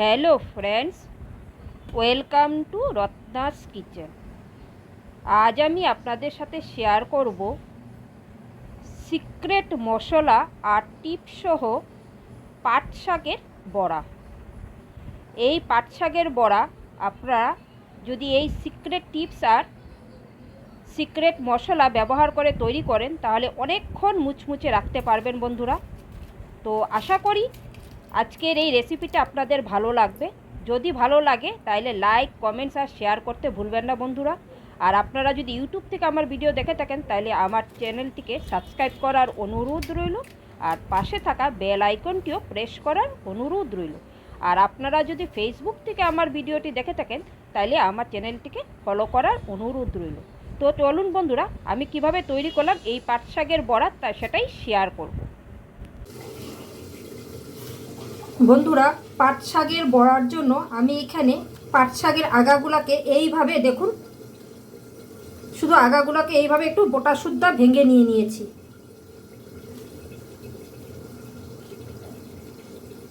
Hello friends, welcome to Ratna's kitchen. আজ আমি আপনাদের সাথে শেয়ার করব সিক্রেট মশলা আর টিপস সহ পাট শাকের বড়া। এই পাট শাকের বড়া আপনারা যদি এই সিক্রেট টিপস আর সিক্রেট মশলা ব্যবহার করে তৈরি করেন, তাহলে অনেকক্ষণ মুচমুচে রাখতে পারবেন বন্ধুরা। তো আশা করি আজকের এই রেসিপিটা আপনাদের ভালো লাগবে। যদি ভালো লাগে তাহলে লাইক কমেন্টস আর শেয়ার করতে ভুলবেন না বন্ধুরা। আর আপনারা যদি ইউটিউব থেকে আমার ভিডিও দেখে থাকেন তাহলে আমার চ্যানেলটিকে সাবস্ক্রাইব করার অনুরোধ রইল। আর পাশে থাকা বেল আইকনটিও প্রেস করার অনুরোধ রইল। আর আপনারা যদি ফেসবুক থেকে আমার ভিডিওটি দেখে থাকেন তাহলে আমার চ্যানেলটিকে ফলো করার অনুরোধ রইল। তো চলুন বন্ধুরা, আমি কীভাবে তৈরি করলাম এই পাট শাকের বড়া, তা সেটাই শেয়ার করব। বন্ধুরা পাট শাকের বড়ার জন্য আমি এখানে পাট শাকের আগাগুলাকে এইভাবে দেখুন, শুধু আগাগুলোকে এইভাবে একটু গোটা সুদ্ধা ভেঙে নিয়ে নিয়েছি।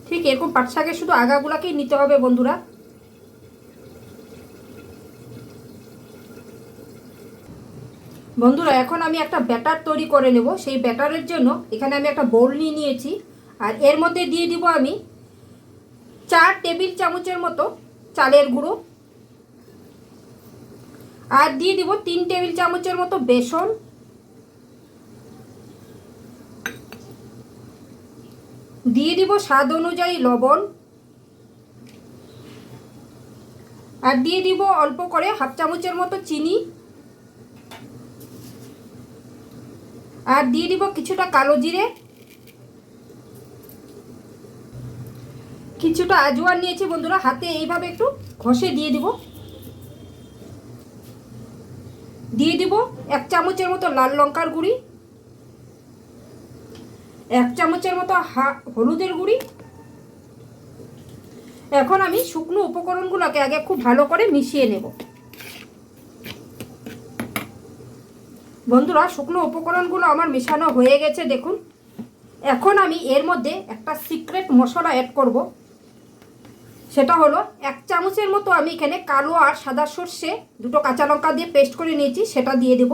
ঠিক এরকম পাট শাকের শুধু আগাগুলাকেই নিতে হবে বন্ধুরা। বন্ধুরা, এখন আমি একটা ব্যাটার তৈরি করে নেব। সেই ব্যাটারের জন্য এখানে আমি একটা বোল নিয়ে নিয়েছি। আর এর মধ্যে দিয়ে দিব আমি চার টেবিল চামচের মতো চালের গুঁড়ো। আর দিয়ে দিব তিন টেবিল চামচের মতো বেসন। দিয়ে দিব স্বাদ অনুযায়ী লবণ। আর দিয়ে দিব অল্প করে হাফ চামচের মতো চিনি। আর দিয়ে দিব কিছুটা কালো জিরে। কিছুটা আজওয়ান নিয়েছি বন্ধুরা, হাতে এইভাবে একটু ঘষে দিয়ে দিব। দিয়ে দিব এক চামচের মতো লাল লঙ্কার গুঁড়ি, এক চামচের মতো হলুদের গুঁড়ি। এখন আমি শুকনো উপকরণগুলোকে আগে খুব ভালো করে মিশিয়ে নেব। বন্ধুরা, শুকনো উপকরণগুলো আমার মেশানো হয়ে গেছে, দেখুন। এখন আমি এর মধ্যে একটা সিক্রেট মশলা অ্যাড করব। সেটা হলো এক চামচের মতো আমি এখানে কালো আর সাদা সর্ষে দুটো কাঁচা লঙ্কা দিয়ে পেস্ট করে নিয়েছি, সেটা দিয়ে দেব।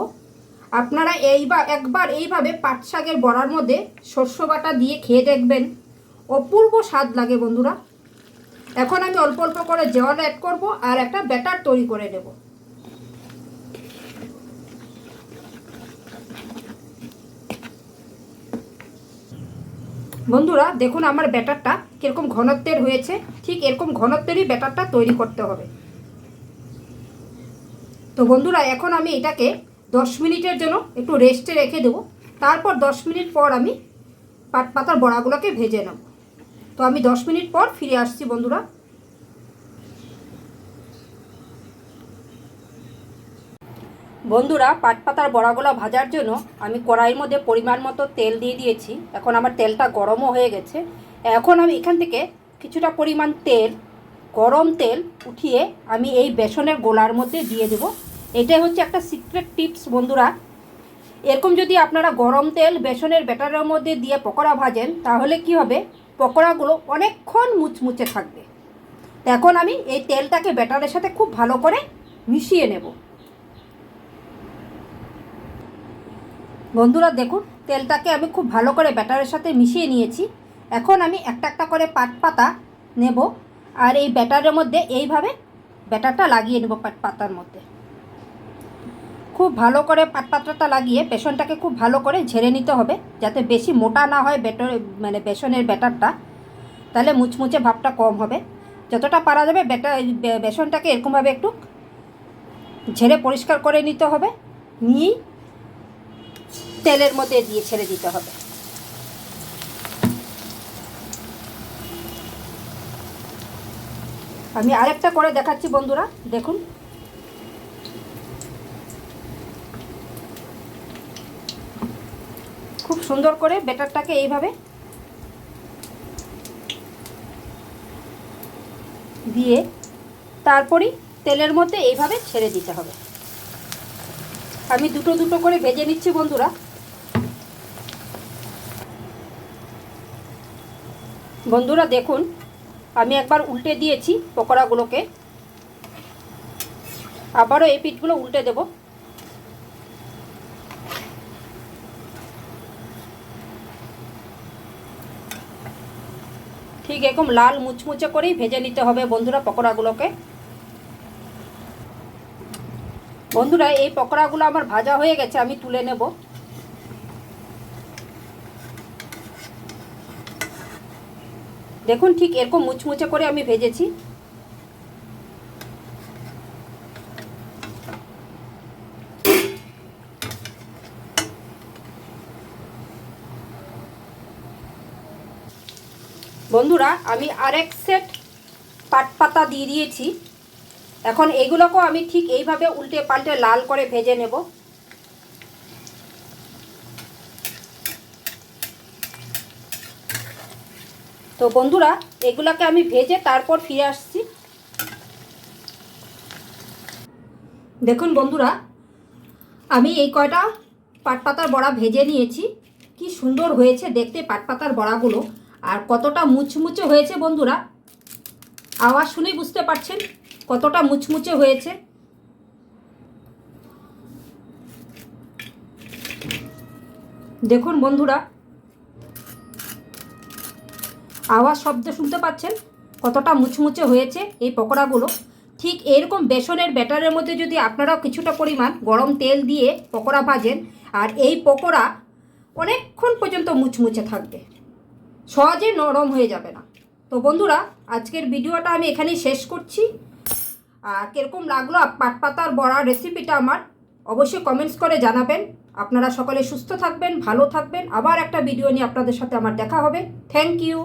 আপনারা এইবার, একবার এইভাবে পাট শাকের বড়ার মধ্যে সর্ষে বাটা দিয়ে খেয়ে দেখবেন। অপূর্ব স্বাদ লাগে বন্ধুরা। এখন আমি অল্প অল্প করে জল অ্যাড করব আর একটা ব্যাটার তৈরি করে নেব। বন্ধুরা, দেখুন আমার ব্যাটারটা কীরকম ঘনত্বের হয়েছে, ঠিক এরকম ঘনত্বেরই ব্যাটারটা তৈরি করতে হবে। তো বন্ধুরা, এখন আমি এটাকে দশ মিনিটের জন্য একটু রেস্টে রেখে দেবো। তারপর দশ মিনিট পর আমি পাট পাতার বড়াগুলোকে ভেজে নেব। তো আমি দশ মিনিট পর ফিরে আসছি বন্ধুরা। বন্ধুরা পাট পাতার বড়াগুলো ভাজার জন্য আমি কড়াইয়ের মধ্যে পরিমাণ মতো তেল দিয়ে দিয়েছি। এখন আমার তেলটা গরমও হয়ে গেছে। এখন আমি এখান থেকে কিছুটা পরিমাণ তেল, গরম তেল উঠিয়ে আমি এই বেসনের গোলার মধ্যে দিয়ে দেব। এটাই হচ্ছে একটা সিক্রেট টিপস বন্ধুরা। এরকম যদি আপনারা গরম তেল বেসনের ব্যাটারের মধ্যে দিয়ে পকোড়া ভাজেন, তাহলে কি হবে? পকোড়াগুলো অনেকক্ষণ মুচমুচে থাকবে। এখন আমি এই তেলটাকে ব্যাটারের সাথে খুব ভালো করে মিশিয়ে নেব। বন্ধুরা দেখুন, তেলটাকে আমি খুব ভালো করে ব্যাটারের সাথে মিশিয়ে নিয়েছি। এখন আমি একটা একটা করে পাট পাতা নেব। আর এই ব্যাটারের মধ্যে এইভাবে ব্যাটারটা লাগিয়ে নেব পাট পাতার মধ্যে। খুব ভালো করে পাট পাতাটা লাগিয়ে বেসনটাকে খুব ভালো করে ঝেড়ে নিতে হবে, যাতে বেশি মোটা না হয় বেটর মানে বেসনের ব্যাটারটা। তাহলে মুচমুচে ভাবটা কম হবে। যতটা পারা যাবে ব্যাটার বেসনটাকে এরকমভাবে একটু ঝেড়ে পরিষ্কার করে নিতে হবে। নিয়েই তেলের মধ্যে দিয়ে ছেড়ে দিতে হবে। আমি আরেকটা করে দেখাচ্ছি বন্ধুরা, দেখুন। খুব সুন্দর করে বেটারটাকে এইভাবে দিয়ে তারপরই তেলের মধ্যে এইভাবে ছেড়ে দিতে হবে। আমি দুটো দুটো করে ভেজে নিচ্ছি বন্ধুরা। বন্ধুরা দেখুন, আমি একবার উল্টে দিয়েছি পকোড়াগুলোকে। আবারও এই পিঠগুলো উল্টে দেব। ঠিক এরকম লাল মুচমুচে করেই ভেজে নিতে হবে বন্ধুরা পকোড়াগুলোকে। বন্ধুরা, এই পকোড়াগুলো আমার ভাজা হয়ে গেছে, আমি তুলে নেব। দেখুন ঠিক এরকম মুচমুচে করে আমি ভেজেছি। বন্ধুরা, আমি আরেক সেট পাট পাতা দিয়ে দিয়েছি। এখন এগুলোকেও আমি ঠিক এইভাবে উল্টে পাল্টে লাল করে ভেজে নেব। তো বন্ধুরা, এগুলোকে আমি ভেজে তারপর ফিরে আসছি। দেখুন বন্ধুরা, আমি এই কয়টা পাটপাতার বড়া ভেজে নিয়েছি। কি সুন্দর হয়েছে দেখতে পাটপাতার বড়াগুলো, আর কতটা মুচমুচে হয়েছে বন্ধুরা। আওয়াজ শুনেই বুঝতে পারছেন কতটা মুচমুচে হয়েছে। দেখুন বন্ধুরা আওয়াজ শব্দ শুনতে পাচ্ছেন? কতটা মুচমুচে হয়েছে এই পকোড়াগুলো। ঠিক এরকম বেসনের ব্যাটারের মধ্যে যদি আপনারাও কিছুটা পরিমাণ গরম তেল দিয়ে পকোড়া ভাজেন, আর এই পকোড়া অনেকক্ষণ পর্যন্ত মুচমুচে থাকবে। সহজে নরম হয়ে যাবে না। তো বন্ধুরা, আজকের ভিডিওটা আমি এখানেই শেষ করছি। আর কীরকম লাগল পাট পাতার বড়া রেসিপিটা আমার, অবশ্যই কমেন্টস করে জানাবেন। আপনারা সকলে সুস্থ থাকবেন, ভালো থাকবেন। আবার একটা ভিডিও নিয়ে আপনাদের সাথে আমার দেখা হবে। Thank you.